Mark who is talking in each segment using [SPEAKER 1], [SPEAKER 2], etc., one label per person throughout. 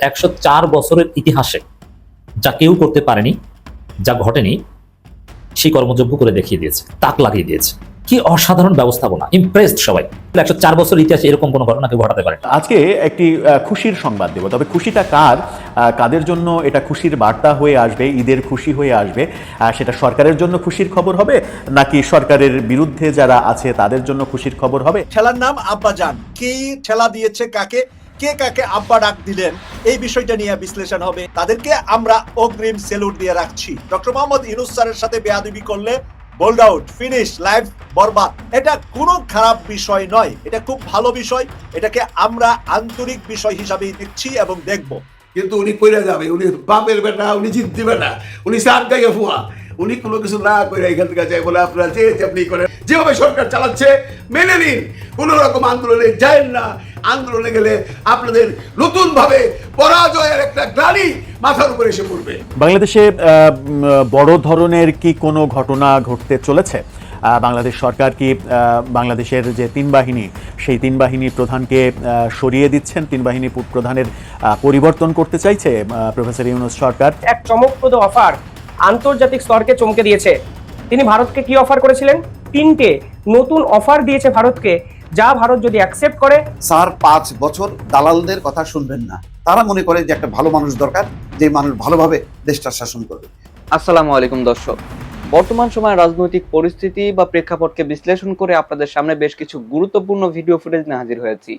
[SPEAKER 1] একশো চার বছরের ইতিহাসে যা কেউ করতে পারেনি যা ঘটেনি সেই কর্মযোগ্য করে দেখিয়ে দিয়েছে তাক লাগিয়ে দিয়েছে। কি অসাধারণ ব্যবস্থাপনা ইমপ্রেসড সবাই। একশো চার বছর ইতিহাসে এরকম কোনো ঘটনা কেউ ঘটাতে পারে না।
[SPEAKER 2] আজকে একটি খুশির সংবাদ দেব তবে খুশিটা কার? আহ, কাদের জন্য এটা খুশির বার্তা হয়ে আসবে ঈদের খুশি হয়ে আসবে? সেটা সরকারের জন্য খুশির খবর হবে নাকি সরকারের বিরুদ্ধে যারা আছে তাদের জন্য খুশির খবর হবে?
[SPEAKER 3] ঠেলার নাম আব্বা আব্বাজান। কে ঠেলা দিয়েছে কাকে? কে কাকে আব্বা ডাক দিলেন, এই বিষয়টা নিয়ে বিশ্লেষণ হবে। তাদেরকে আমরা অগ্রিম সেলুট দিয়ে রাখছি। ডক্টর মোহাম্মদ ইনুস স্যারের সাথে বেয়াদবি করলে বোল্ড আউট, ফিনিশ, লাইফ বরবাদ। এটা কোনো খারাপ বিষয় নয়। এটা খুব ভালো বিষয়। এটাকে আমরা আন্তরিক বিষয় হিসাবেই দেখছি এবং দেখব।
[SPEAKER 4] কিন্তু উনি কইরা যাবে, উনি বাপের বেটা, উনি জিত দিবে না। উনি সার গাইয়ে ফুয়া উনি কোনো কিছু না করে এখান থেকে যায় বলে আপনারা যে আপনি করেন, যেভাবে সরকার চালাচ্ছে, মেনে নিন। কোন রকম আন্দোলনে যায় না। আন্দোলনে গেলে আপনাদের নতুন ভাবে পরাজয়ের একটা গ্লানি মাথার উপরে এসে পড়বে।
[SPEAKER 2] বাংলাদেশে আহ, বড় ধরনের কি কোনো ঘটনা ঘটতে চলেছে? আহ, বাংলাদেশ সরকার কি বাংলাদেশের যে তিন বাহিনী সেই তিন বাহিনী প্রধানকে আহ, সরিয়ে দিচ্ছেন? তিন বাহিনী প্রধানের আহ, পরিবর্তন করতে চাইছে আহ, প্রফেসর ইউনুস সরকার?
[SPEAKER 5] এক চমকপ্রদ অফার আন্তর্জাতিক স্তরকে চমকে দিয়েছে। তিনি ভারতকে কি অফার করেছিলেন? তিনটে নতুন অফার দিয়েছে ভারতকে। যা ভারত যদি অ্যাকসেপ্ট করে
[SPEAKER 6] স্যার পাঁচ বছর দালালদের কথা শুনবেন না। তারা মনে করে যে একটা ভালো মানুষ দরকার যে মানুষ ভালোভাবে দেশটা শাসন করবে।
[SPEAKER 7] আসসালামু আলাইকুম দর্শক। বর্তমান সময়ের রাজনৈতিক পরিস্থিতি বা প্রেক্ষাপটকে বিশ্লেষণ করে আপনাদের সামনে বেশ কিছু গুরুত্বপূর্ণ ভিডিও ফুটেজ নিয়ে হাজির হয়েছি।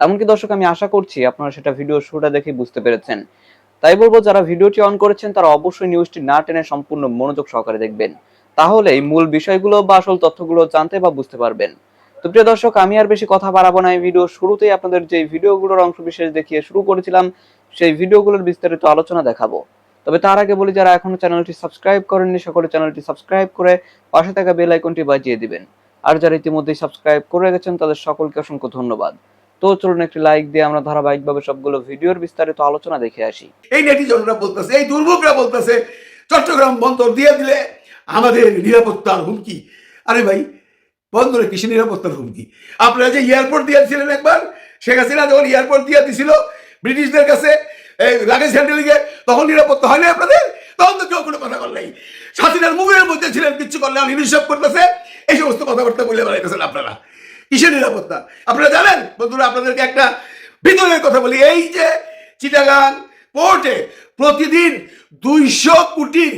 [SPEAKER 7] এমনকি দর্শক আমি আশা করছি আপনারা সেটা ভিডিও শুরুটা দেখে বুঝতে পেরেছেন। তাই বলব যারা ভিডিওটি অন করেছেন তারা অবশ্যই নিউজটি না টেনে সম্পূর্ণ মনোযোগ সহকারে দেখবেন। তাহলে এই মূল বিষয়গুলো বা আসল তথ্যগুলো জানতে বা বুঝতে পারবেন। তো প্রিয় দর্শক, আমি আর বেশি কথা বাড়াবো না। এই ভিডিও শুরুতেই আপনাদের যে ভিডিওগুলোর অংশ বিশেষ দেখিয়ে শুরু করেছিলাম, সেই ভিডিওগুলোর বিস্তারিত আলোচনা দেখাবো। তবে তার আগে বলি, যারা এখনও চ্যানেলটি সাবস্ক্রাইব করেননি, সকলে চ্যানেলটি সাবস্ক্রাইব করে পাশে থাকা বেল আইকনটি বাজিয়ে দিবেন। আর যারা ইতিমধ্যেই সাবস্ক্রাইব করে গেছেন তাদের সকলকে অসংখ্য ধন্যবাদ। তো চলুন একটি লাইক দিয়ে আমরা ধারাবাহিকভাবে সবগুলো ভিডিওর বিস্তারিত আলোচনা দেখে আসি।
[SPEAKER 4] এই নেটিজনরা বলতেছে, এই দুর্ভোগরা বলতেছে, চট্টগ্রাম বন্দর দিয়ে দিলে আমাদের নিরাপত্তার হুমকি। আরে ভাই বন্দরে কৃষি নিরাপত্তার হুমকি। আপনারা যে এয়ারপোর্ট দিয়েছিলেন একবার, শেখ হাসিনা যখন এয়ারপোর্ট দিয়ে দিছিল ব্রিটিশদের কাছে লাগেজ হ্যান্ডেলিংয়ে, তখন নিরাপত্তা হয় না আপনাদের? তখন তো কেউ কোনো কথা নাই। হাসিনার মুখের মধ্যে ছিলেন, কিচ্ছু করলে আপনি হিসাব করতেছে। এই সমস্ত কথাবার্তা বলে বেড়াইতেছেন আপনারা। কিসের নিরাপত্তা। আপনারা জানেন, বন্ধুরা, আপনাদেরকে একটা ভিতরের কথা বলি। এই যে চিটাগাং পোর্টে প্রতিদিন দুইশো কোটি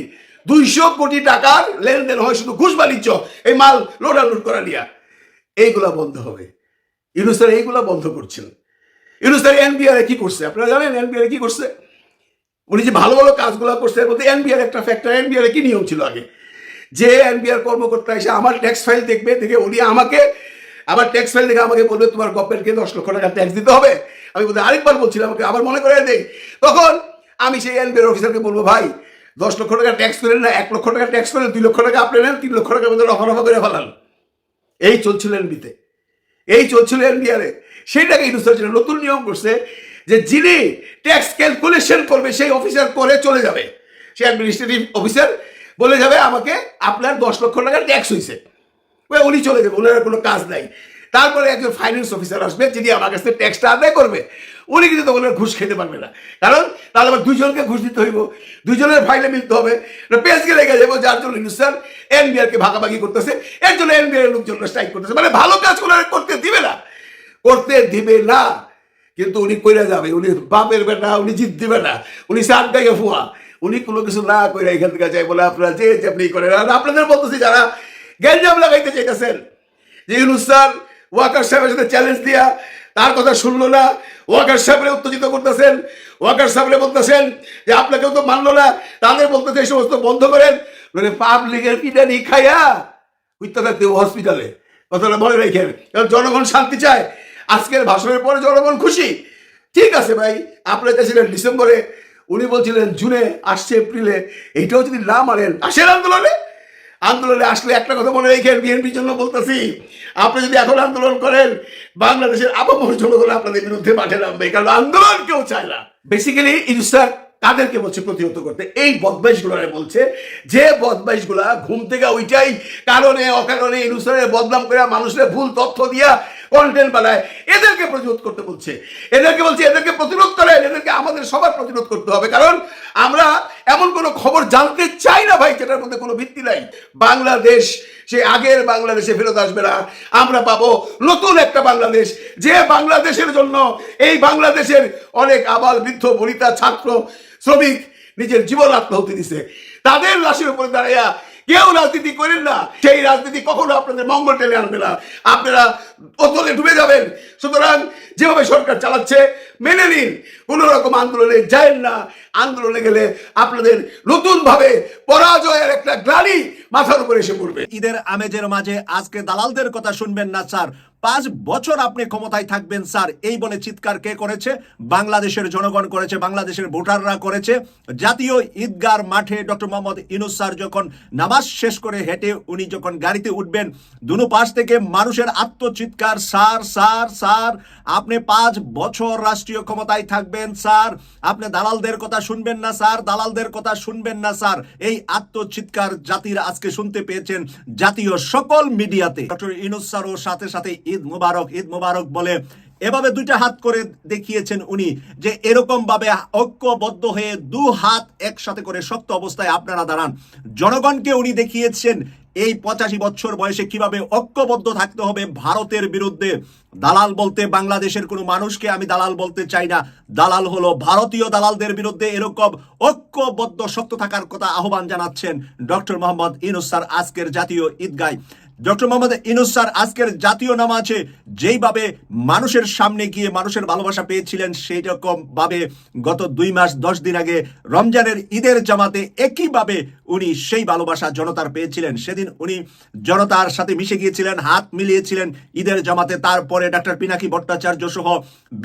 [SPEAKER 4] দুইশো কোটি টাকার লেনদেন হয়, শুধু ঘুষ বাণিজ্য, এই মাল লোড আনলোড করা নিয়া। এইগুলা বন্ধ হবে। ইউনুস এইগুলা বন্ধ করছেন। ইউনুস স্যার এনবিআর কি করছে? আপনারা জানেন এনবিআর কি করছে? উনি যে ভালো ভালো কাজগুলো করছে, এর মধ্যে এনবিআর একটা ফ্যাক্টর এনবিআর কি নিয়ম ছিল আগে? যে এনবিআর কর্মকর্তা এসে আমার ট্যাক্স ফাইল দেখবে, দেখে উনি আমাকে আবার ট্যাক্স ফাইল দেখে আমাকে বলবে, তোমার গভর্নমেন্টকে দশ লক্ষ টাকা ট্যাক্স দিতে হবে? আমি বলতে, আরেকবার বলছিলাম, আমাকে আবার মনে করে দেই। তখন আমি সেই এনবিআর অফিসারকে বলব, ভাই দশ লক্ষ টাকা ট্যাক্স করেন না, এক লক্ষ টাকা ট্যাক্স করেন, দুই লক্ষ টাকা আপনি নেন, তিন লক্ষ টাকা মধ্যে রফা রফা করে ফেলান। এই চলছিল এনবিতে এই চলছিল এনবিআরে সেইটাকে ইউনুসার ছিল নতুন নিয়ম করছে, যে যিনি ট্যাক্স ক্যালকুলেশন করবে, সেই অফিসার করে চলে যাবে। সে অ্যাডমিনিস্ট্রেটিভ অফিসার বলে যাবে, আমাকে আপনার দশ লক্ষ টাকা ট্যাক্স হয়েছে উনি চলে যাবে, ওনার কোনো কাজ নাই। তারপরে একজন ফাইন্যান্স অফিসার আসবে, যিনি আমার কাছে ট্যাক্সটা আদায় করবে। উনি কিন্তু তখন ঘুষ খেতে পারবে না। কারণ তাহলে আবার দুইজনকে ঘুষ দিতে হইব। দুইজনের ফাইলে মিলতে হবে। পেজকে লেগে যাব, যার জন্য ইনুসার এনবিআরকে ভাগাভাগি করতেছে। এর জন্য এনবিআর লোকজনরা স্ট্রাইক করতেছে। মানে ভালো কাজ আর করতে দিবে না। করতে দিবে না। কিন্তু উনি কইরা যাবে, উনি বাপের বেটা, উনি জিত দিবে না। উনি গাইয়ে ফুয়া। উনি কোনো কিছু না করে এখান থেকে যাই বলে আপনারা যে আপনি করেন। আর আপনাদের বলতেছি যারা গ্যাঞ্জাম লাগাইতে চাইতেছেন, যে ইউনুস ওয়াকার সাহেবের সাথে চ্যালেঞ্জ দিয়া তার কথা শুনলো না। ওয়াকার সাহেবরে উত্তেজিত করতেছেন। ওয়াকার সাহেবরে বলতেছেন যে, আপনাকেও তো মানলো না। তাদের বলতেছে, এই সমস্ত বন্ধ করেন। মানে পাবলিকের পিটানি খাইয়া উত্তর থাকতে হসপিটালে কথাটা মনে রেখেন। কারণ জনগণ শান্তি চায়। আজকের ভাষণের পরে জনগণ খুশি। ঠিক আছে ভাই আপনারা চাইছিলেন ডিসেম্বরে। উনি বলছিলেন, জুনে আসছে এপ্রিলে। এইটাও যদি না মানেন, আসেন আন্দোলনে। আন্দোলনে আসলে একটা কথা মনে রেখেন, বিএনপির জন্য বলতেছি, আপনি যদি এখন আন্দোলন করেন, বাংলাদেশের আবহাওয়ার জনগণ আপনাদের বিরুদ্ধে মাঠে নামবে, কারণ আন্দোলন কেউ চায় না। বেসিক্যালি ইনস্টার তাদেরকে বলছে প্রতিহত করতে। এই বদমাইশগুলো বলছে, যে বদমাইশগুলা ঘুম থেকে ওইটাই কারণে, অকারণে ইনুসারের বদনাম করে মানুষের ভুল তথ্য দিয়া কন্টেন্ট বানায়, এদেরকে প্রতিরোধ করতে বলছে। এদেরকে বলছে, এদেরকে প্রতিরোধ করেন, এদেরকে আমাদের সবার প্রতিরোধ করতে হবে। কারণ আমরা এমন কোনো খবর জানতে চাই না ভাই, যেটার মধ্যে কোনো ভিত্তি নাই। বাংলাদেশ, সে আগের বাংলাদেশে ফেরত আসবে না। আমরা পাবো নতুন একটা বাংলাদেশ। যে বাংলাদেশের জন্য এই বাংলাদেশের অনেক আবাল বৃদ্ধ, বনিতা, ছাত্র, শ্রমিক নিজের জীবন আত্মাহুতি দিছে। তাদের লাশের উপরে দাঁড়াইয়া কেউ রাজনীতি করেন না। সেই রাজনীতি কখনো আপনাদের মঙ্গল টেনে আনবে না। আপনারা অতলে ডুবে যাবেন। সুতরাং যেভাবে সরকার চালাচ্ছে, মেনে নিন। কোনো রকম আন্দোলনে যায় না। আন্দোলনে গেলে আপনাদের নতুন ভাবে পরাজয়ের একটা গ্লানি মাথার উপরে এসে পড়বে।
[SPEAKER 3] ঈদের আমেজের মাঝে আজকে দালালদের কথা শুনবেন না, স্যার। পাঁচ বছর আপনি ক্ষমতায় থাকবেন, স্যার। এই বলে চিৎকার কে করেছে? বাংলাদেশের জনগণ করেছে, বাংলাদেশের ভোটাররা করেছে। জাতীয় ঈদগার মাঠে ডক্টর মোহাম্মদ ইনুস স্যার যখন নামাজ শেষ করে হেঁটে উনি যখন গাড়িতে উঠবেন, দুনো পাশ থেকে মানুষের আত্মচিৎকার, স্যার স্যার স্যার, আপনি পাঁচ বছর রাষ্ট্রীয় ক্ষমতায় থাকবেন, স্যার। আপনি দালালদের কথা শুনবেন না, স্যার। দালালদের কথা শুনবেন না, স্যার। এই আত্মচিৎকার জাতির আজকে শুনতে পেয়েছেন জাতীয় সকল মিডিয়াতে। ডক্টর ইনুস স্যারও সাথে সাথে ঈদ মুবারক ঈদ মুবারক বলে এভাবে দুইটা হাত করে দেখিয়েছেন উনি যে এরকম ভাবে ঐক্যবদ্ধ হয়ে দু হাত একসাথে করে শক্ত অবস্থায় আপনারা দাঁড়ান। জনগণকে উনি দেখিয়েছেন, এই পঁচাশি বছর বয়সে কীভাবে ঐক্যবদ্ধ থাকতে হবে ভারতের বিরুদ্ধে। দালাল বলতে বাংলাদেশের কোনো মানুষকে আমি দালাল বলতে চাই না। দালাল হলো ভারতীয় দালালদের বিরুদ্ধে এরকম ঐক্যবদ্ধ, শক্ত থাকার কথা আহ্বান জানাচ্ছেন ডক্টর মোহাম্মদ ইনুস স্যার আজকের জাতীয় ঈদগায়। ডক্টর মোহাম্মদ ইনুস স্যার, আজকের জাতীয় নামাজে যেইভাবে মানুষের সামনে গিয়ে মানুষের ভালোবাসা পেয়েছিলেন সেই রকম ভাবে গত দুই মাস, দশ দিন আগে রমজানের ঈদের জামাতে একইভাবে উনি সেই ভালোবাসা জনতার পেয়েছিলেন। সেদিন উনি জনতার সাথে মিশে গিয়েছিলেন, হাত মিলিয়েছিলেন ঈদের জামাতে। তারপরে ডাক্তার পিনাকি ভট্টাচার্য সহ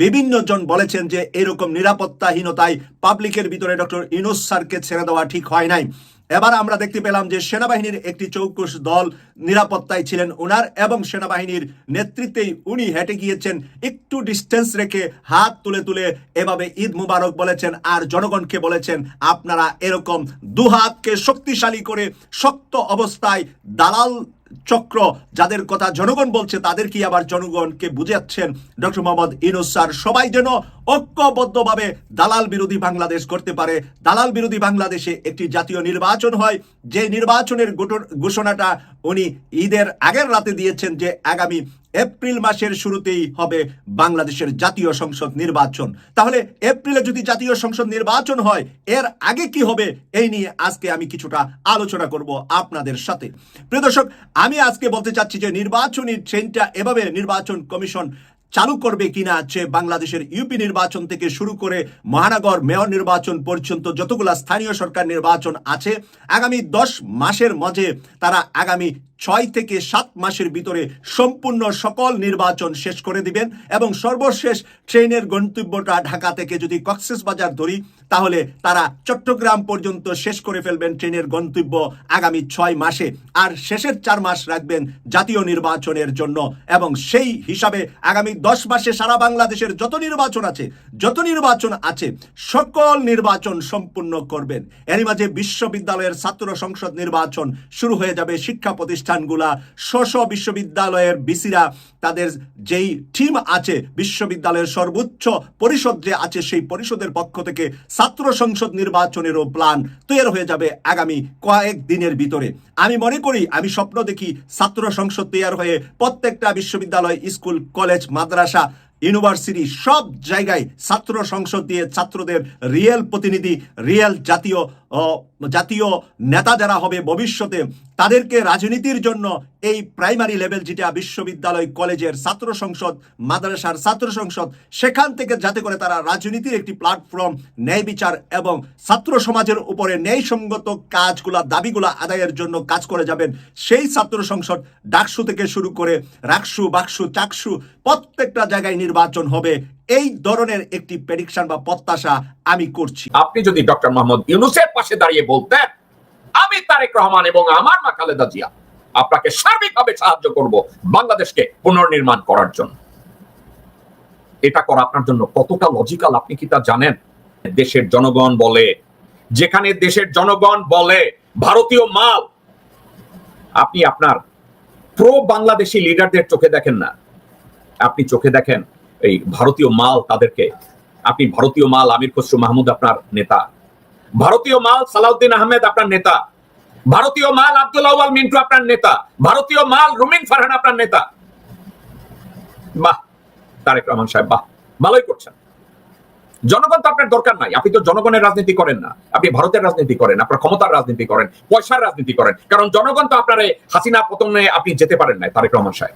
[SPEAKER 3] বিভিন্ন জন বলেছেন যে, এরকম নিরাপত্তাহীনতায় পাবলিকের ভিতরে ডক্টর ইনুস স্যারকে ছেড়ে দেওয়া ঠিক হয় নাই। এবার আমরা দেখতে পেলাম যে সেনাবাহিনীর একটি চৌকুশ দল নিরাপত্তায় ছিলেন ওনার এবং সেনাবাহিনীর নেতৃত্বেই উনি হেঁটে গিয়েছেন একটু ডিস্টেন্স রেখে হাত তুলে তুলে এভাবে ঈদ মুবারক বলেছেন আর জনগণকে বলেছেন, আপনারা এরকম দুহাতকে শক্তিশালী করে শক্ত অবস্থায় দালাল চক্র, যাদের কথা জনগণ বলছে তাদেরকে আবার জনগণকে বুঝাচ্ছেন? ডক্টর মোহাম্মদ ইনুস স্যার, সবাই যেন ঐক্যবদ্ধভাবে দালাল বিরোধী বাংলাদেশ করতে পারে। দালাল বিরোধী বাংলাদেশে একটি জাতীয় নির্বাচন হয়। যে নির্বাচনের ঘোষণাটা উনি ঈদের আগের রাতে দিয়েছেন যে আগামী এপ্রিল মাসের শুরুতেই হবে বাংলাদেশের জাতীয় সংসদ নির্বাচন। তাহলে এপ্রিলে যদি জাতীয় সংসদ নির্বাচন হয়, এর আগে কি হবে? এই নিয়ে আজকে আমি কিছুটা আলোচনা করব আপনাদের সাথে। প্রিয় দর্শক, আমি আজকে বলতে চাচ্ছি যে নির্বাচনী ট্রেনটা এভাবে নির্বাচন কমিশন চালু করবে কিনা, যে বাংলাদেশের ইউপি নির্বাচন থেকে শুরু করে মহানগর মেয়র নির্বাচন পর্যন্ত যতগুলা স্থানীয় সরকার নির্বাচন আছে, আগামী দশ মাসের মাঝে তারা আগামী ছয় থেকে সাত মাসের ভিতরে সম্পূর্ণ সকল নির্বাচন শেষ করে দিবেন এবং সর্বশেষ ট্রেনের গন্তব্যটা ঢাকা থেকে যদি কক্সেস বাজার ধরি, তাহলে তারা চট্টগ্রাম পর্যন্ত শেষ করে ফেলবেন ট্রেনের গন্তব্য আগামী ছয় মাসে। আর শেষের চার মাস রাখবেন জাতীয় নির্বাচনের জন্য এবং সেই হিসাবে আগামী দশ মাসে সারা বাংলাদেশের যত নির্বাচন আছে, যত নির্বাচন আছে, সকল নির্বাচন সম্পূর্ণ করবেন। এরই মাঝে বিশ্ববিদ্যালয়ের ছাত্র সংসদ নির্বাচন শুরু হয়ে যাবে শিক্ষা প্রতিষ্ঠানগুলা স্ব বিশ্ববিদ্যালয়ের বিসিরা তাদের যেই টিম আছে, বিশ্ববিদ্যালয়ের সর্বোচ্চ পরিষদ যে আছে, সেই পরিষদের পক্ষ থেকে ছাত্র সংসদ নির্বাচনেরও প্ল্যান তৈরি হয়ে যাবে আগামী কয়েক দিনের ভিতরে। আমি মনে করি, আমি স্বপ্ন দেখি ছাত্র সংসদ তৈরি হয়ে প্রত্যেকটা বিশ্ববিদ্যালয়, স্কুল, কলেজ, মাদ্রাসা, ইউনিভার্সিটি সব জায়গায় ছাত্র সংসদ দিয়ে ছাত্রদের রিয়েল প্রতিনিধি রিয়েল জাতীয় জাতীয় নেতা যারা হবে ভবিষ্যতে, তাদেরকে রাজনীতির জন্য এই প্রাইমারি লেভেল যেটা বিশ্ববিদ্যালয়, কলেজের ছাত্র সংসদ, মাদ্রাসার ছাত্র সংসদ, সেখান থেকে যাতে করে তারা রাজনীতির একটি প্ল্যাটফর্ম ন্যায় বিচার এবং ছাত্র সমাজের উপরে ন্যায়সঙ্গত কাজগুলা, দাবিগুলা আদায়ের জন্য কাজ করে যাবেন, সেই ছাত্র সংসদ ডাকসু থেকে শুরু করে রাকসু, বাকসু, চাকসু প্রত্যেকটা জায়গায় নির্বাচন হবে এই ধরনের একটি প্রেডিকশন বা প্রত্যাশা আমি করছি।
[SPEAKER 8] আপনি যদি ডক্টর মোহাম্মদ ইউনুসের পাশে দাঁড়িয়ে বলতেন, আমি তারেক রহমান এবং আমার মা খালেদা জিয়া আপনাকে সার্বিকভাবে সাহায্য করব বাংলাদেশকে পুনর্নির্মাণ করার জন্য। এটা করা আপনার জন্য কতটা লজিক্যাল আপনি কি তা জানেন? দেশের জনগণ বলে, যেখানে দেশের জনগণ বলে, ভারতীয় মাল, আপনি আপনার প্রো বাংলাদেশি লিডারদের চোখে দেখেন না। আপনি চোখে দেখেন এই ভারতীয় মাল তাদেরকে। আপনি ভারতীয় মাল আমির খসরু মাহমুদ আপনার নেতা। ভারতীয় মাল সালাউদ্দিন আহমেদ আপনার নেতা। ভারতীয় মাল আব্দুল মিন্টু আপনার নেতা। ভারতীয় মাল রুমিন ফারহান আপনার নেতা। বাহ, তারেক রহমান সাহেব, বাহ, ভালোই করছেন। জনগণ তো আপনার দরকার নাই। আপনি তো জনগণের রাজনীতি করেন না। আপনি ভারতের রাজনীতি করেন, আপনার ক্ষমতার রাজনীতি করেন, পয়সার রাজনীতি করেন। কারণ জনগণ তো আপনার হাসিনা পতনে আপনি যেতে পারেন নাই, তারেক রহমান সাহেব।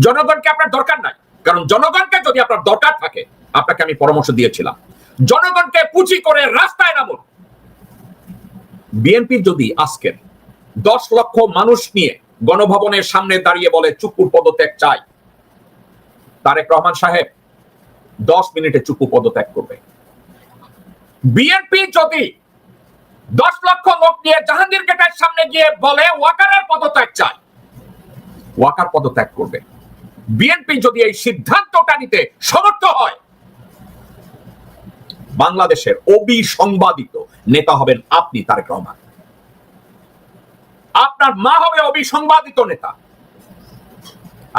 [SPEAKER 8] জনগণকে আপনার দরকার নাই। কারণ জনগণকে যদি আপনার দরকার থাকে, আপনাকে আমি পরামর্শ দিয়েছিলাম। জনগণকে পুঁজি করে রাস্তায় নামুন। বিএনপি যদি আজকের দশ লক্ষ মানুষ নিয়ে গণভবনের সামনে দাঁড়িয়ে বলে চুপুর পদত্যাগ চাই। তারেক রহমান সাহেব দশ মিনিটে চুপু পদত্যাগ করবে। বিএনপি যদি দশ লক্ষ লোক নিয়ে জাহাঙ্গীর গেটের সামনে গিয়ে বলে, ওয়াকারের পদত্যাগ চাই। ওয়াকার পদত্যাগ করবে। বিএনপি যদি এই সিদ্ধান্তটা নিতে সমর্থ হয়, বাংলাদেশের অবিসংবাদিত নেতা হবেন আপনি, তারেক রহমান। আপনার মা হবে অবিসংবাদিত নেতা।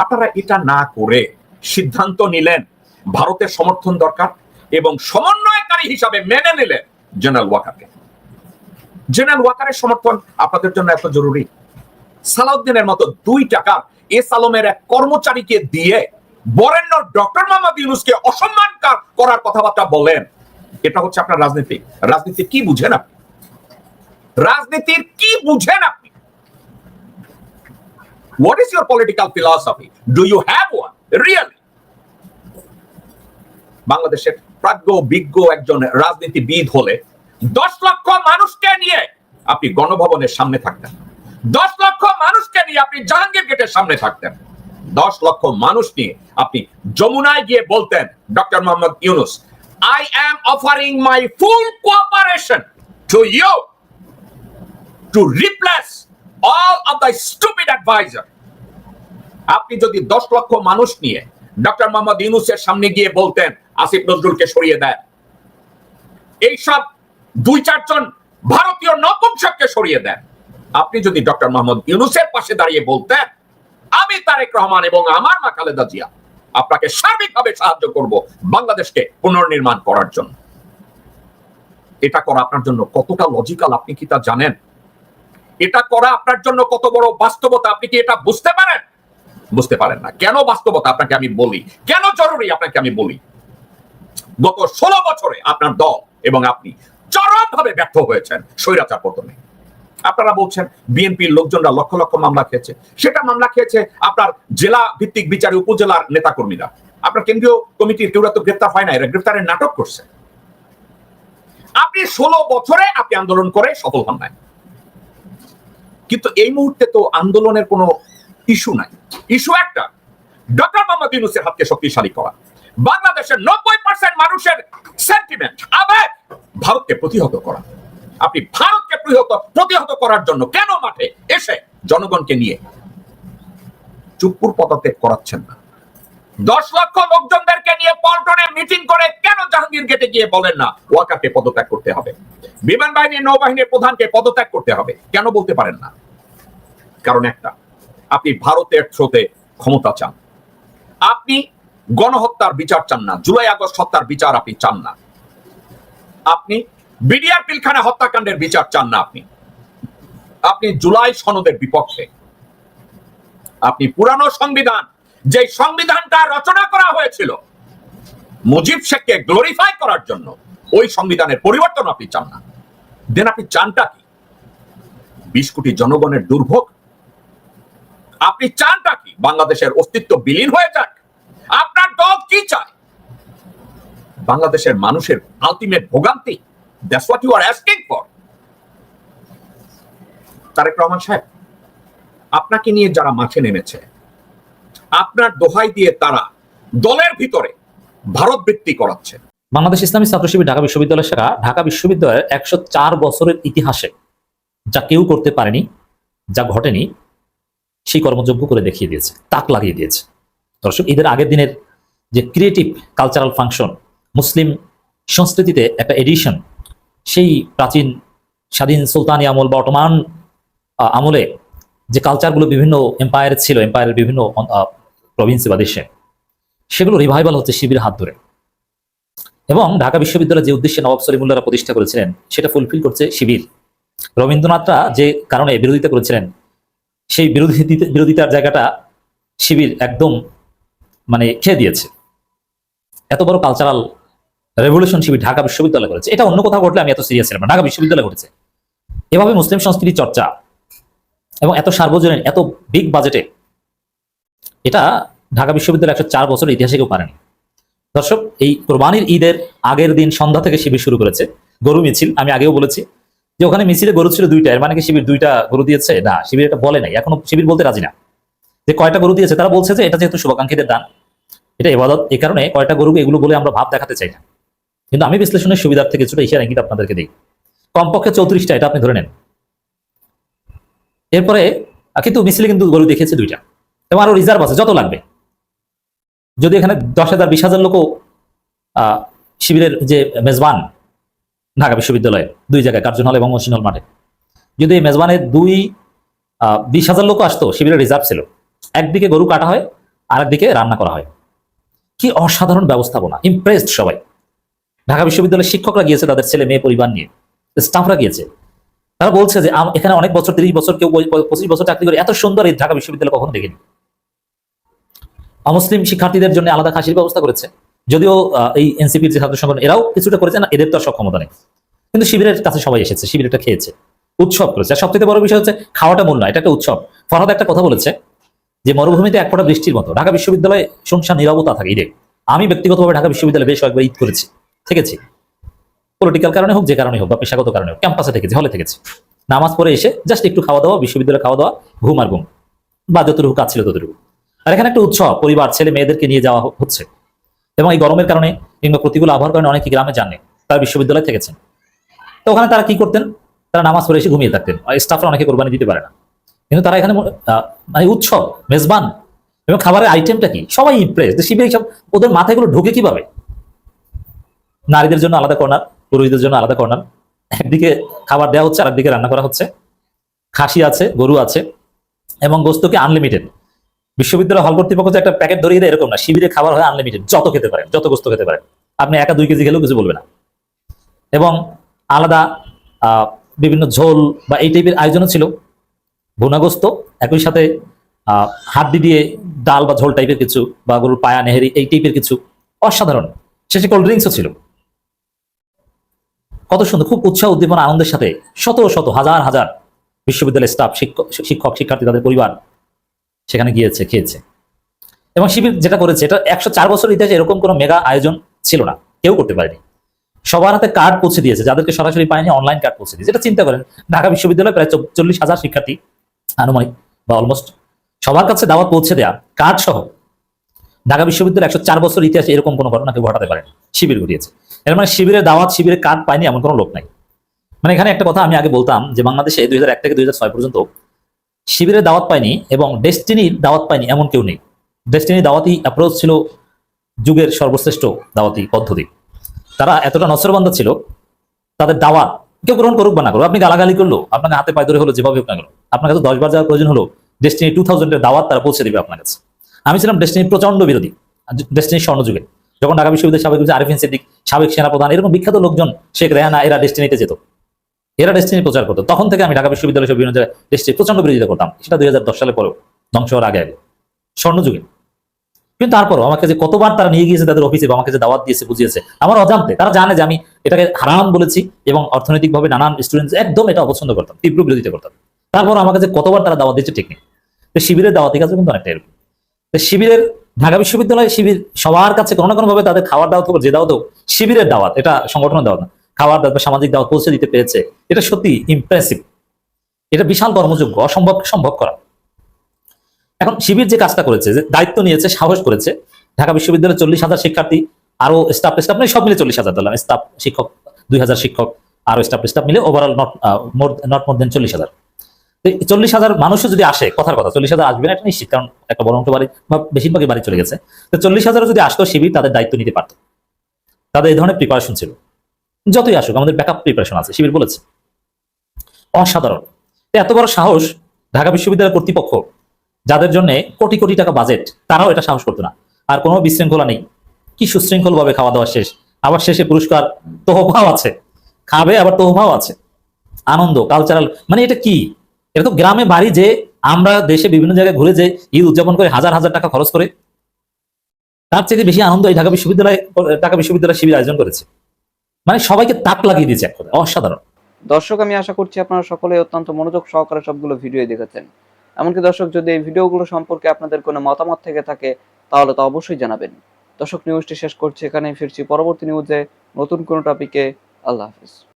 [SPEAKER 8] আপনারা এটা না করে সিদ্ধান্ত নিলেন, ভারতের সমর্থন দরকার এবং সমন্বয়কারী হিসাবে মেনে নিলেন জেনারেল ওয়াকারকে। জেনারেল ওয়াকারের সমর্থন আপনাদের জন্য এত জরুরি। সালাউদ্দিনের মতো দুই টাকা এস আলমের এক কর্মচারীকে দিয়ে বরেণ্য ডক্টর মোহাম্মদ ইউনুসকে অসম্মান করার কথাবার্তা বলেন। এটা হচ্ছে আপনার রাজনীতি। রাজনীতি কি বুঝেন আপনি? রাজনীতির কি বুঝেন আপনি? What is your political philosophy do you have one really বাংলাদেশের প্রাজ্ঞ বিজ্ঞ একজন রাজনীতিবিদ হলে দশ লক্ষ মানুষকে নিয়ে আপনি গণভবনের সামনে থাকতেন। দশ লক্ষ মানুষকে নিয়ে আপনি জাহাঙ্গীর গেটের সামনে থাকতেন। দশ লক্ষ মানুষ নিয়ে আপনি যমুনায় গিয়ে বলতেন, doctor Mohammad Yunus I am offering my full cooperation to you to replace all of the stupid adviser আপনি যদি দশ লক্ষ মানুষ নিয়ে ডক্টর মোহাম্মদ ইউনুসের সামনে গিয়ে বলতেন, আসিফ নজরুলকে সরিয়ে দেন, এইসব দুই চারজন ভারতীয় নপুংসককে সরিয়ে দেন। আপনি যদি ডক্টর মোহাম্মদ ইউনুসের পাশে দাঁড়িয়ে বলতেন, আমি তারেক রহমান এবং আমার মা খালেদা জিয়া আপনাকে সার্বিকভাবে সাহায্য করব বাংলাদেশকে পুনর্নির্মাণ করার জন্য। এটা করা আপনার জন্য কতটা লজিক্যাল আপনি কি তা জানেন? এটা করা আপনার জন্য কত বড় বাস্তবতা আপনি কি এটা বুঝতে পারেন? বুঝতে পারেন না। কেন বাস্তবতা আপনাকে আমি বলি? কেন জরুরি আপনাকে আমি বলি? গত ষোলো বছরে আপনার দল এবং আপনি চরমভাবে ব্যর্থ হয়েছেন, স্বৈরাচার পতনে। আপনারা বলছেন বিএনপির লোকজনরা লক্ষ লক্ষ মামলা খেয়েছে। সেটা মামলা খেয়েছে আপনার জেলা ভিত্তিক বিচারে উপজেলার নেতাকর্মীরা। আপনার কেন্দ্রীয় কমিটির কেউ তো গ্রেফতার হয় না, এরা গ্রেফতারের নাটক করছে। আপনি ষোলো বছরে আপনি আন্দোলন করে সফল হন নাই। কিন্তু এই মুহূর্তে তো আন্দোলনের কোনো ইস্যু নাই। ইস্যু একটা, ডক্টর মোহাম্মদ ইউনুসের হাতকে শক্তিশালী করা। বাংলাদেশের নব্বই পার্সেন্ট মানুষের সেন্টিমেন্ট আবেগ, ভারতকে প্রতিহত করা। আপনি ভারতকে প্রতিহত প্রতিহত করার জন্য কেন মাঠে এসে জনগণকে নিয়ে চুপুর পদত্যাগ করাচ্ছেন না? দশ লক্ষ লোকজনদেরকে নিয়ে পল্টনে মিটিং করে কেন জাহাঙ্গীর গেটে গিয়ে বলেন না ওয়াকারকে পদত্যাগ করতে হবে? বিমান বাহিনী নৌবাহিনীর প্রধানকে পদত্যাগ করতে হবে, কেন বলতে পারেন না? কারণ একটা, আপনি ভারতের থ্রোতে ক্ষমতা চান। আপনি গণহত্যার বিচার চান না, জুলাই আগস্ট হত্যার বিচার আপনি চান না। আপনি বিডিআর পিলখানা হত্যাকাণ্ডের বিচার চান না আপনি। আপনি জুলাই সনদের বিপক্ষে। আপনি পুরানো সংবিধান যে সংবিধানটা রচনা করা হয়েছিল, মুজিব শেখকে গ্লোরিফাই করার জন্য, ওই সংবিধানের পরিবর্তন আপনি চান না। দেন আপনি চানটা কি? বিশ কোটি জনগণের দুর্ভোগ। আপনি চানটা কি? বাংলাদেশের অস্তিত্ব বিলীন হয়ে যাক। আপনার দল কি চায়? বাংলাদেশের মানুষের আলটিমেট ভোগান্তি। That's what you are asking for Tarique Rahman Saheb, আপনাকে নিয়ে যারা মাঠে নেমেছে, আপনার দোহাই দিয়ে তারা দলের ভিতরে ভারত বৃত্তি করাচ্ছে।
[SPEAKER 1] বাংলাদেশ ইসলামী ছাত্র ঢাকা বিশ্ববিদ্যালয় শাখা, ঢাকা বিশ্ববিদ্যালয়ের একশো চার বছরের ইতিহাসে যা কেউ করতে পারেনি, যা ঘটেনি, সেই কর্মযোগ্য করে দেখিয়ে দিয়েছে, তাক লাগিয়ে দিয়েছে। দর্শক, ঈদের আগের দিনের যে ক্রিয়েটিভ কালচারাল ফাংশন মুসলিম সংস্কৃতিতে একটা এডিশন সেই প্রাচীন স্বাধীন সুলতানি আমল বা অটোমান আমলে যে কালচারগুলো বিভিন্ন এম্পায়ার ছিল এম্পায়ারের বিভিন্ন প্রভিন্সে বা দেশে, সেগুলো রিভাইভাল হচ্ছে শিবির হাত ধরে। এবং ঢাকা বিশ্ববিদ্যালয় যে উদ্দেশ্যে নবাব সলিমুল্লাহরা প্রতিষ্ঠা করেছিলেন, সেটা ফুলফিল করছে শিবির। রবীন্দ্রনাথরা যে কারণে বিরোধিতা করেছিলেন, সেই বিরোধী, বিরোধিতার জায়গাটা শিবির একদম মানে খেয়ে দিয়েছে। এত বড় কালচারাল রেভলিউশন শিবির ঢাকা বিশ্ববিদ্যালয় করেছে। এটা অন্য কোথাও ঘটলে আমি এত সিরিয়াস ছিলাম ঢাকা বিশ্ববিদ্যালয় ঘটেছে। এভাবে মুসলিম সংস্কৃতি চর্চা এবং এত সার্বজনীন, এত বিগ বাজেটে এটা ঢাকা বিশ্ববিদ্যালয় একশো চার বছরের ইতিহাসে কেউ পারেনি। দর্শক, এই কোরবানির ঈদের আগের দিন সন্ধ্যা থেকে শিবির শুরু করেছে। গরু মিছিল, আমি আগেও বলেছি যে ওখানে মিছিলে গরু ছিল দুইটা। এর মানে কি শিবির দুইটা গরু দিয়েছে? না, শিবির এটা বলে নাই। এখনও শিবির বলতে রাজি না। যে কয়টা গরু দিয়েছে? তারা বলছে যে এটা যেহেতু শুভাকাঙ্ক্ষীদের দান, এটা এবাদত। এই কারণে কয়টা গরু এগুলো বলে আমরা ভাব দেখাতে চাই না। কিন্তু আমি বিশ্লেষণের সুবিধার থেকে কিছুটা ইশারা ইঙ্গিত আপনাদেরকে দিই। কমপক্ষে চৌত্রিশটা, এটা আপনি ধরে নেন। এরপরে, কিন্তু মিছিলে কিন্তু গরু দেখিয়েছে দুইটা। এবং আরও রিজার্ভ আছে, যত লাগবে। যদি এখানে দশ হাজার, বিশ হাজার লোকও শিবিরের যে মেজবান ঢাকা বিশ্ববিদ্যালয়ে দুই জায়গায়, কার্জন হল এবং মসিন হল মাঠে। যদি এই মেজবানের দুই বিশ হাজার লোক আসতো, শিবিরের রিজার্ভ ছিল। একদিকে গরু কাটা হয় আর একদিকে রান্না করা হয়। কি অসাধারণ ব্যবস্থাপনা ইমপ্রেসড সবাই। ঢাকা বিশ্ববিদ্যালয়ের শিক্ষকরা গিয়েছে তাদের ছেলে মেয়ে পরিবার নিয়ে, স্টাফরা গিয়েছে। তারা বলছে যে এখানে অনেক বছর, তিরিশ বছর, কেউ পঁচিশ- বছর চাকরি করে, এত সুন্দর এই ঢাকা বিশ্ববিদ্যালয় কখনো দেখেনি। অমুসলিম শিক্ষার্থীদের জন্য আলাদা খাসির ব্যবস্থা করেছে। যদিও এই এনসিপির যে ছাত্র সংগঠন, এরাও কিছুটা করেছে, না, এদের তো আর সক্ষমতা নেই। কিন্তু শিবিরের কাছে সবাই এসেছে, শিবিরটা খেয়েছে, উৎসব করেছে। আর সবথেকে বড় বিষয় হচ্ছে, খাওয়াটা মূল নয় এটা একটা উৎসব। ফরহাদ একটা কথা বলেছে, যে মরুভূমিতে এক ফোঁটা বৃষ্টির মতো। ঢাকা বিশ্ববিদ্যালয়ে শুনশান নিরবতা থাকে, ঈদে। আমি ব্যক্তিগতভাবে ঢাকা বিশ্ববিদ্যালয়ে বেশ কয়েকবার ঈদ করেছি। থেকেছি। পলিটিক্যাল কারণে হোক, যে কারণে হোক, বা পেশাগত কারণে হোক ক্যাম্পাসে থেকেছি হলে থেকেছি। নামাজ পড়ে এসে জাস্ট একটু খাওয়া দাওয়া, বিশ্ববিদ্যালয়ে খাওয়া দাওয়া, ঘুম আর ঘুম। বা যতটুকু কাজ ছিল ততটুকু। আর এখানে একটা উৎসব, পরিবার, ছেলে মেয়েদেরকে নিয়ে যাওয়া হচ্ছে। এবং এই গরমের কারণে কিংবা প্রতিকূল আবহাওয়ার কারণে অনেকে গ্রামে জানে তারা বিশ্ববিদ্যালয়ে থেকেছেন। তো ওখানে তারা কি করতেন? তারা নামাজ পড়ে এসে ঘুমিয়ে থাকতেন। স্টাফরা অনেকে কোরবানি দিতে পারে না। কিন্তু তারা এখানে মানে উৎসব, মেজবান। এবং খাবারের আইটেমটা কি? সবাই ইমপ্রেস শিবির সব ওদের মাথায় ঢুকে কীভাবে? নারীদের জন্য আলাদা কর্নার, পুরুষদের জন্য আলাদা কর্নার। একদিকে খাবার দেওয়া হচ্ছে আর একদিকে রান্না করা হচ্ছে। খাসি আছে, গরু আছে, এবং গোস্তকে আনলিমিটেড বিশ্ববিদ্যালয় হল কর্তৃপক্ষ যে একটা প্যাকেট ধরিয়ে দেয়, এরকম না। শিবিরে খাবার হয় আনলিমিটেড যত খেতে পারেন, যত গোস্ত খেতে পারেন। আপনি একা দুই কেজি খেলেও কিছু বলবে না। এবং আলাদা বিভিন্ন ঝোল বা এই টাইপের আয়োজনও ছিল। ভুনাগোস্ত একই সাথে হাড্ডি দিয়ে ডাল বা ঝোল টাইপের কিছু, বা গরুর পায়া, নেহেরি, এই টাইপের কিছু। অসাধারণ। শেষে কোল্ড ড্রিঙ্কসও ছিল। কত সুন্দর, খুব উৎসাহ, উদ্দীপনা, আনন্দের সাথে শত শত, হাজার হাজার বিশ্ববিদ্যালয়ের স্টাফ শিক্ষক শিক্ষক, শিক্ষার্থী তাদের পরিবার সেখানে গিয়েছে, খেয়েছে। এবং শিবির যেটা করেছে, এটা একশো চার বছর ইতিহাসে এরকম কোনো মেগা আয়োজন ছিল না, কেউ করতে পারেনি। সবার হাতে কার্ড পৌঁছে দিয়েছে, যাদেরকে সরাসরি পায়নি অনলাইন কার্ড পৌঁছে দিয়েছে। এটা চিন্তা করেন, ঢাকা বিশ্ববিদ্যালয়ে প্রায় চল্লিশ হাজার শিক্ষার্থী আনুমানিক বা অলমোস্ট সবার কাছে দাওয়াত পৌঁছে দেয়া কার্ড সহ ঢাকা বিশ্ববিদ্যালয় একশো চার বছর ইতিহাসে এরকম কোনো ঘটনা কেউ ঘটাতে পারেন, শিবির ঘটিয়েছে। এর মানে শিবিরের দাওয়াত, শিবিরে কার্ড পায়নি এমন কোনো লোক নাই। মানে এখানে একটা কথা আমি আগে বলতাম যে বাংলাদেশে দুই হাজার এক থেকে দুই হাজার ছয় পর্যন্ত শিবিরে দাওয়াত পায়নি এবং ডেস্টিনির দাওয়াত পায়নি এমন কেউ নেই। ডেস্টিনির দাওয়াতি অ্যাপ্রোচ ছিল যুগের সর্বশ্রেষ্ঠ দাওয়াতি পদ্ধতি। তারা এতটা নসরবান্ধা ছিল, তাদের দাওয়াত কেউ গ্রহণ করুক বা না করুক, আপনি গালাগালি করল, আপনাকে হাতে পায়ে ধরে হলো, যেভাবে হোক না কেন, আপনার কাছে দশ বার যাওয়ার প্রয়োজন হলো, ডেস্টিনি টু থাউজেন্ডের দাওয়াত তারা পৌঁছে দেবে আপনার কাছে। আমি ছিলাম ডেস্টিনির প্রচণ্ড বিরোধী ডেস্টিনির স্বর্ণযুগে। যখন ঢাকা বিশ্ববিদ্যালয় সাবেক আরিফিন সিদ্দিক, সাবেক সেনাপ্রধান, এরকম বিখ্যাত লোকজন শেখ রেহানা এরা ডেস্টিনিতে যেত। এরা ডেস্টিনি প্রচার করতো। তখন থেকে আমি ঢাকা বিশ্ববিদ্যালয় বিভিন্ন জায়গায় ডেস্টিনি প্রচণ্ড বিরোধিতা করতাম। সেটা দুই হাজার দশ সালে পরেও। ধ্বংস হওয়ার আগে আগে। স্বর্ণযুগে। কিন্তু তারপরও আমাকে যে কতবার তারা নিয়ে গিয়েছে তাদের অফিসে আমাকে যে দাওয়াত দিয়েছে, বুঝিয়েছে, আমার অজান্তে তারা জানে যে আমি এটাকে হারাম বলেছি এবং অর্থনৈতিকভাবে নানান স্টুডেন্ট একদম এটা অপছন্দ করতাম, তীব্র বিরোধিতা করতাম। তারপর আমাকে যে কতবার তারা দাওয়াত দিচ্ছে ঠিক নেই। শিবিরের দাওয়াতি কাছে কিন্তু অনেকটা এরকম। শিবিরের ঢাকা বিশ্ববিদ্যালয়ে শিবির সবার কাছে কোনো না কোনো ভাবে তাদের খাওয়ার দাওয়াত হোক, যে দাওয়াত শিবিরের দাওয়াত, এটা সংগঠনের দাওয়াত না। খাওয়ার দাওয়াত বা সামাজিক দাওয়াত পৌঁছে দিতে পেরেছে। এটা সত্যি ইমপ্রেসিভ এটা বিশাল কর্মযোগ্য, অসম্ভব, সম্ভব করা। এখন শিবির যে কাজটা করেছে, যে দায়িত্ব নিয়েছে, সাহস করেছে, ঢাকা বিশ্ববিদ্যালয়ের চল্লিশ হাজার শিক্ষার্থী আরও স্টাফ স্টাফ মানে সব মিলে চল্লিশ হাজার ধরলাম স্টাফ শিক্ষক, দুই হাজার শিক্ষক আরও স্টাফ স্টাফ মিলে overall not more not more than চল্লিশ হাজার। চল্লিশ হাজার মানুষও যদি আসে, কথার কথা, চল্লিশ হাজার আসবে না, এটা নিশ্চিত, কারণ একটা বড় অংশ বাড়ি বা বেশিরভাগই বাড়ি চলে গেছে। তো চল্লিশ হাজারও যদি আসতো শিবির তাদের দায়িত্ব নিতে পারত। তাদের এই ধরনের প্রিপারেশন ছিল। যতই আসুক, আমাদের ব্যাকআপ প্রিপারেশন আছে, শিবির বলেছে। অসাধারণ। এত বড় সাহস ঢাকা বিশ্ববিদ্যালয় কর্তৃপক্ষ, যাদের জন্য কোটি কোটি টাকা বাজেট তারাও এটা সাহস করতো না। আর কোনো বিশৃঙ্খলা নেই। কি সুশৃঙ্খল ভাবে খাওয়া দাওয়া শেষ। আবার শেষে পুরস্কার, তোহফাও আছে। খাবে, আবার তোহফাও আছে। আনন্দ কালচারাল মানে এটা কি? এটা তো গ্রামে বাড়ি যে আমরা দেশে বিভিন্ন জায়গায় ঘুরে যে ঈদ উদযাপন করে হাজার হাজার টাকা খরচ করে, তার চেয়ে বেশি আনন্দ এই ঢাকা বিশ্ববিদ্যালয় ঢাকা বিশ্ববিদ্যালয় শিবির আয়োজন করেছে। মানে সবাইকে তাক লাগিয়ে দিয়েছে এক কথায়। অসাধারণ।
[SPEAKER 7] দর্শক, আমি আশা করছি আপনারা সকলে অত্যন্ত মনোযোগ সহকারে সবগুলো ভিডিও দেখেছেন। এমনকি দর্শক, যদি এই ভিডিওগুলো সম্পর্কে আপনাদের কোনো মতামত থেকে থাকে, তাহলে তা অবশ্যই জানাবেন। দর্শক নিউজটি শেষ করছি এখানেই, ফিরছি পরবর্তী নিউজে নতুন কোনো টপিকে আল্লাহ হাফিজ।